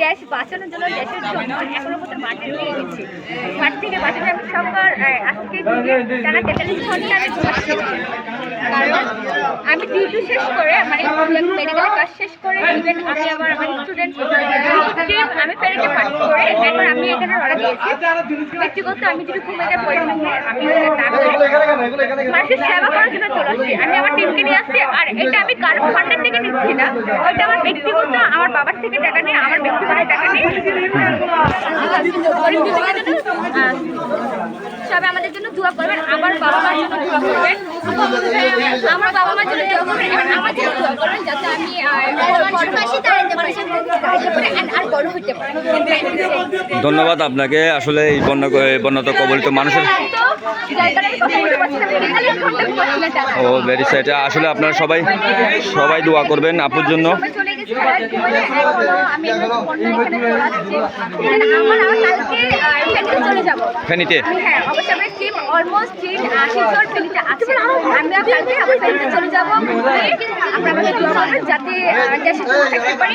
দেশ বাঁচানোর জন্য গ্যাসের জন্য এখনও পর্যন্ত মাঠে নিয়ে গেছি। মাঠ থেকে বাঁচানোর আমি আজকে টানা কারণ আমি ডিউটি শেষ করে মানে মেডিকেল কাজ শেষ করে ইভেন আমি আবার আমার স্টুডেন্ট পাস আমি এখানে রওনা দিয়েছি। ব্যক্তিগত আমি যদি ঘুমিয়ে পরিমাণে আমি এখানে না করে মানুষের সেবা করার জন্য চলে আসছি। আমি আমার টিমকে নিয়ে আসছি আর এটা আমি কারও ফান্ডের থেকে নিচ্ছি না। ওইটা আমার ব্যক্তিগত আমার বাবার থেকে টাকা নিয়ে আমার ব্যক্তিগত টাকা সবাই আমাদের জন্য দোয়া করবেন আমার বাবা মার জন্য দোয়া করবেন। আমার বাবা মার জন্য দোয়া করবেন আমার ধন্যবাদ আপনাকে। আসলে এই বন্যা বন্যাত কবলিত মানুষের। ও ভেরি সাইড আসলে আপনারা সবাই সবাই দোয়া করবেন আপুর জন্য। ফেনীতে। আমার চলে যাতে দেশে থাকতে পারি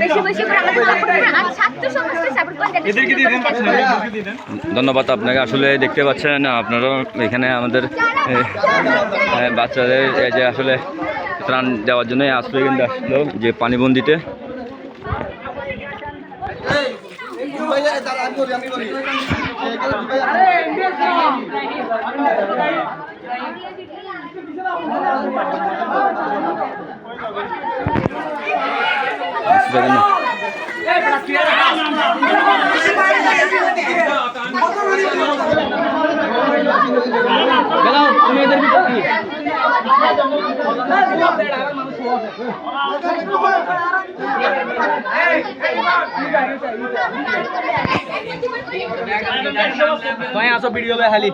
বেশি বেশি করে আমাদের সাপোর্ট আর ছাত্র সমাজকে সাপোর্ট করে। ধন্যবাদ আপনাকে আসলে দেখতে পাচ্ছেন আপনারা এখানে আমাদের বাচ্চাদের এই যে আসলে ত্রাণ দেওয়ার জন্য আশ্রয় কিন্তু আসলো যে পানিবন্দিতে আশ্রয় কেন্দ্র ভাই আসো ভিডিও খালি